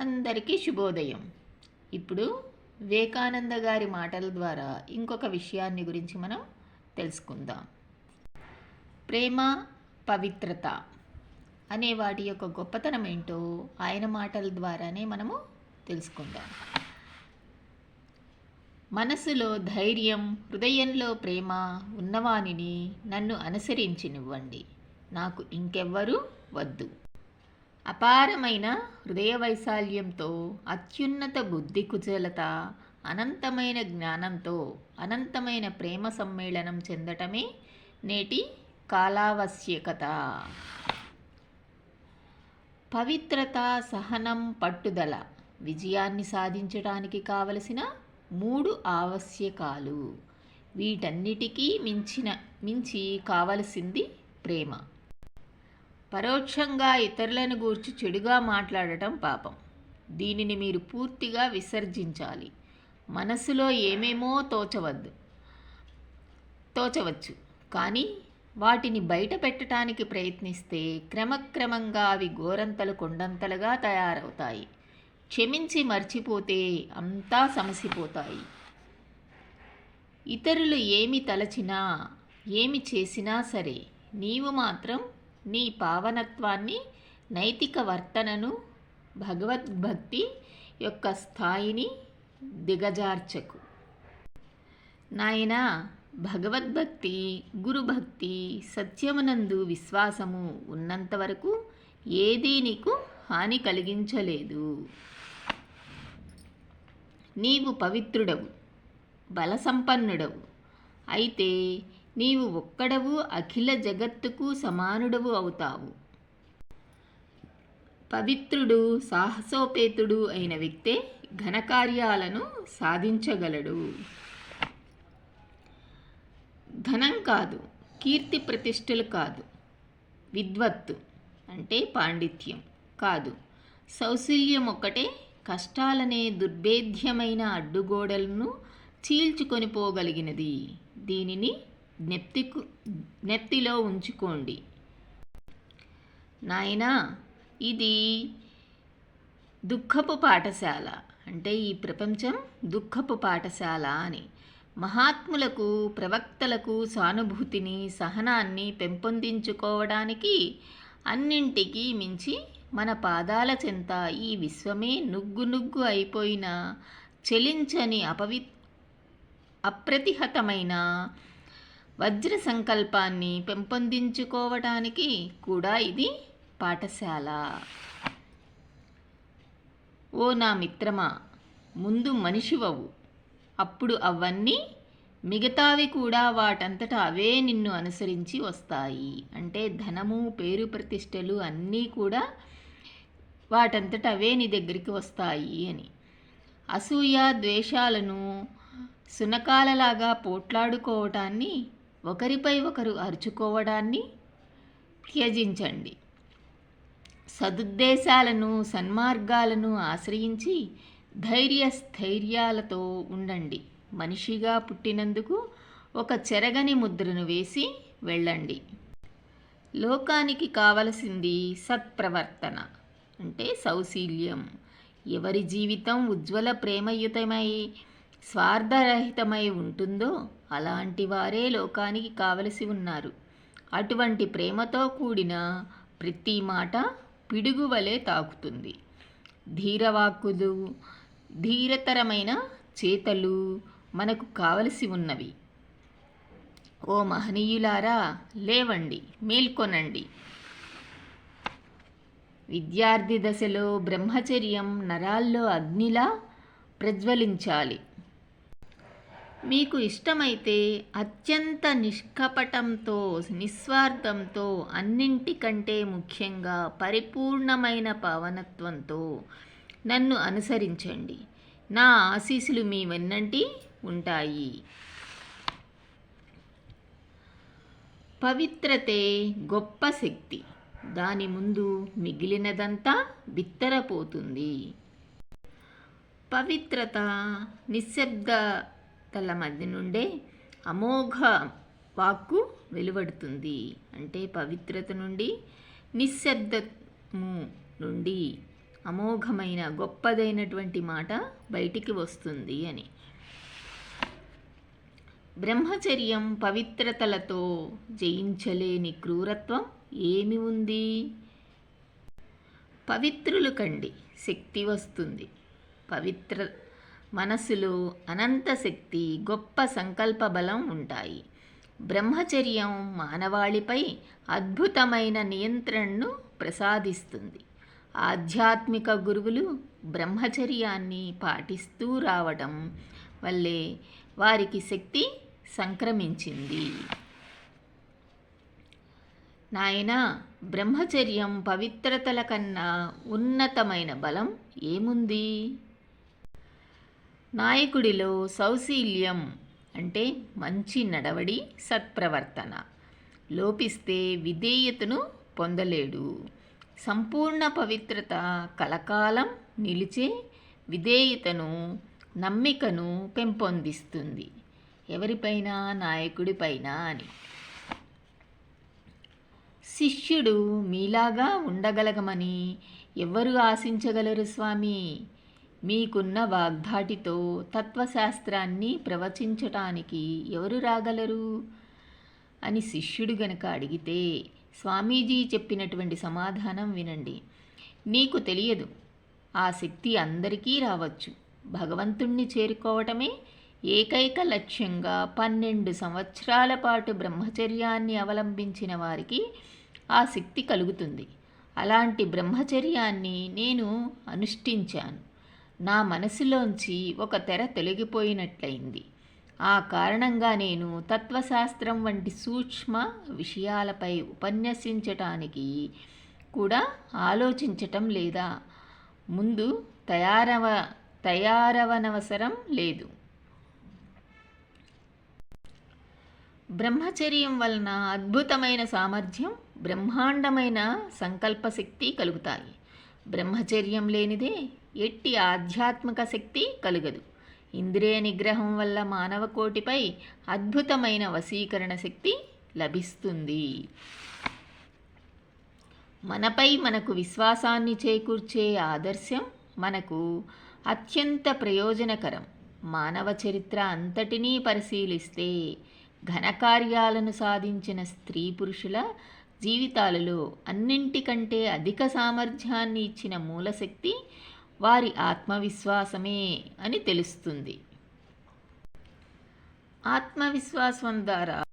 అందరికీ శుభోదయం. ఇప్పుడు వివేకానంద గారి మాటల ద్వారా ఇంకొక విషయాన్ని గురించి మనం తెలుసుకుందాం. ప్రేమ పవిత్రత అనే వాటి యొక్క గొప్పతనం ఏంటో ఆయన మాటల ద్వారానే మనము తెలుసుకుందాం. మనసులో ధైర్యం హృదయంలో ప్రేమ ఉన్నవానిని నన్ను అనుసరించినివ్వండి. నాకు ఇంకెవ్వరూ వద్దు. అపారమైన హృదయ వైశాల్యంతో అత్యున్నత బుద్ధి కుశలత అనంతమైన జ్ఞానంతో అనంతమైన ప్రేమ సమ్మేళనం చెందటమే నేటి కాలావశ్యకత. పవిత్రత సహనం పట్టుదల విజయాన్ని సాధించడానికి కావలసిన మూడు ఆవశ్యకాలు. వీటన్నిటికీ మించిన మించి కావలసింది ప్రేమ. పరోక్షంగా ఇతరులను గూర్చి చెడుగా మాట్లాడటం పాపం. దీనిని మీరు పూర్తిగా విసర్జించాలి. మనసులో ఏమేమో తోచవద్దు. తోచవచ్చు. కానీ వాటిని బయట పెట్టడానికి ప్రయత్నిస్తే క్రమక్రమంగా అవి గోరంతలు కొండంతలుగా తయారవుతాయి. క్షమించి మర్చిపోతే అంతా సమసిపోతాయి. ఇతరులు ఏమి తలచినా ఏమి చేసినా సరే నీవు మాత్రం నీ పావనత్వాన్ని నైతిక వర్తనను భగవద్భక్తి యొక్క స్థాయిని దిగజార్చకు. నాయనా భగవద్భక్తి గురుభక్తి సత్యమునందు విశ్వాసము ఉన్నంత వరకు ఏదీ నీకు హాని కలిగించలేదు. నీవు పవిత్రుడవు బలసంపన్నుడవు. అయితే నీవు ఒక్కడవు అఖిల జగత్తుకు సమానుడవు అవుతావు. పవిత్రుడు సాహసోపేతుడు అయిన వ్యక్తే ఘనకార్యాలను సాధించగలడు. ధనం కాదు కీర్తి ప్రతిష్టలు కాదు. విద్వత్తు అంటే పాండిత్యం కాదు. సౌశల్యం ఒక్కటే కష్టాలనే దుర్భేద్యమైన అడ్డుగోడలను చీల్చుకొని పోగలిగినది. దీనిని జ్ఞప్తికు జ్ఞప్తిలో ఉంచుకోండి. నాయనా ఇది దుఃఖపు పాఠశాల. అంటే ఈ ప్రపంచం దుఃఖపు పాఠశాల అని. మహాత్ములకు ప్రవక్తలకు సానుభూతిని సహనాన్ని పెంపొందించుకోవడానికి అన్నింటికీ మించి మన పాదాల చెంత ఈ విశ్వమే నుగ్గు నుగ్గు అయిపోయిన చెలించని అపవి అప్రతిహతమైన వజ్ర సంకల్పాన్ని పెంపొందించుకోవటానికి కూడా ఇది పాఠశాల. ఓ నా మిత్రమా ముందు మనిషివవు. అప్పుడు అవన్నీ మిగతావి కూడా వాటంతట అవే నిన్ను అనుసరించి వస్తాయి. అంటే ధనము పేరు ప్రతిష్టలు అన్నీ కూడా వాటంతట అవే నీ దగ్గరికి వస్తాయి అని. అసూయ ద్వేషాలను సునకాలలాగా పోట్లాడుకోవటాన్ని ఒకరిపై ఒకరు అరుచుకోవడాన్ని త్యజించండి. సదుద్దేశాలను సన్మార్గాలను ఆశ్రయించి ధైర్య స్థైర్యాలతో ఉండండి. మనిషిగా పుట్టినందుకు ఒక చెరగని ముద్రను వేసి వెళ్ళండి. లోకానికి కావలసింది సత్ప్రవర్తన అంటే సౌశీల్యం. ఎవరి జీవితం ఉజ్వల ప్రేమయుతమై స్వార్థరహితమై ఉంటుందో అలాంటి వారే లోకానికి కావలసి ఉన్నారు. అటువంటి ప్రేమతో కూడిన ప్రతి మాట పిడుగు వలె తాకుతుంది. ధీరవాక్కులు ధీరతరమైన చేతలు మనకు కావలసి ఉన్నవి. ఓ మహనీయులారా లేవండి మేల్కొనండి. విద్యార్థి దశలో బ్రహ్మచర్యం నరాల్లో అగ్నిలా ప్రజ్వలించాలి. మీకు ఇష్టమైతే అత్యంత నిష్కపటంతో నిస్వార్థంతో అన్నింటికంటే ముఖ్యంగా పరిపూర్ణమైన పవనత్వంతో నన్ను అనుసరించండి. నా ఆశీస్సులు మీ వెన్నంటి ఉంటాయి. పవిత్రతే గొప్ప శక్తి. దాని ముందు మిగిలినదంతా బిత్తరపోతుంది. పవిత్రత నిశ్శబ్ద తల మధ్య నుండే అమోఘ వాక్కు వెలువడుతుంది. అంటే పవిత్రత నుండి నిశ్శబ్దము నుండి అమోఘమైన గొప్పదైనటువంటి మాట బయటికి వస్తుంది అని. బ్రహ్మచర్యం పవిత్రతలతో జయించలేని క్రూరత్వం ఏమి ఉంది? పవిత్రులు కండి శక్తి వస్తుంది. పవిత్ర మనసులో అనంత శక్తి గొప్ప సంకల్ప బలం ఉంటాయి. బ్రహ్మచర్యం మానవాళిపై అద్భుతమైన నియంత్రణను ప్రసాదిస్తుంది. ఆధ్యాత్మిక గురువులు బ్రహ్మచర్యాన్ని పాటిస్తూ రావడం వల్లే వారికి శక్తి సంక్రమించింది. నాయన బ్రహ్మచర్యం పవిత్రతల కన్నా ఉన్నతమైన బలం ఏముంది? నాయకుడిలో సౌశీల్యం అంటే మంచి నడవడి సత్ప్రవర్తన. లోపిస్తే విధేయతను పొందలేడు. సంపూర్ణ పవిత్రత కలకాలం నిలిచే విధేయతను నమ్మికను పెంపొందిస్తుంది. ఎవరిపైన నాయకుడిపైన అని. శిష్యుడు మీలాగా ఉండగలగమని ఎవరు ఆశించగలరు స్వామి? మీకున్న వాగ్ధాటితో తత్వశాస్త్రాన్ని ప్రవచించటానికి ఎవరు రాగలరు? అని శిష్యుడు గనక అడిగితే స్వామీజీ చెప్పినటువంటి సమాధానం వినండి. నీకు తెలియదు ఆ శక్తి అందరికీ రావచ్చు. భగవంతుణ్ణి చేరుకోవటమే ఏకైక లక్ష్యంగా పన్నెండు సంవత్సరాల పాటు బ్రహ్మచర్యాన్ని అవలంబించిన వారికి ఆ శక్తి కలుగుతుంది. అలాంటి బ్రహ్మచర్యాన్ని నేను అనుష్ఠించాను. నా మనసులోంచి ఒక తెర తొలగిపోయినట్లయింది. ఆ కారణంగా నేను తత్వశాస్త్రం వంటి సూక్ష్మ విషయాలపై ఉపన్యసించటానికి కూడా ఆలోచించటం లేదా ముందు తయారవ తయారవనవసరం లేదు. బ్రహ్మచర్యం వలన అద్భుతమైన సామర్థ్యం బ్రహ్మాండమైన సంకల్పశక్తి కలుగుతాయి. బ్రహ్మచర్యం లేనిదే ఎట్టి ఆధ్యాత్మిక శక్తి కలుగదు. ఇంద్రియ నిగ్రహం వల్ల మానవ కోటిపై అద్భుతమైన వశీకరణ శక్తి లభిస్తుంది. మనపై మనకు విశ్వాసాన్ని చేకూర్చే ఆదర్శం మనకు అత్యంత ప్రయోజనకరం. మానవ చరిత్ర అంతటినీ పరిశీలిస్తే ఘనకార్యాలను సాధించిన స్త్రీ పురుషుల జీవితాలలో అన్నింటికంటే అధిక సామర్థ్యాన్ని ఇచ్చిన మూలశక్తి వారి ఆత్మవిశ్వాసమే అని తెలుస్తుంది. ఆత్మవిశ్వాసం ద్వారా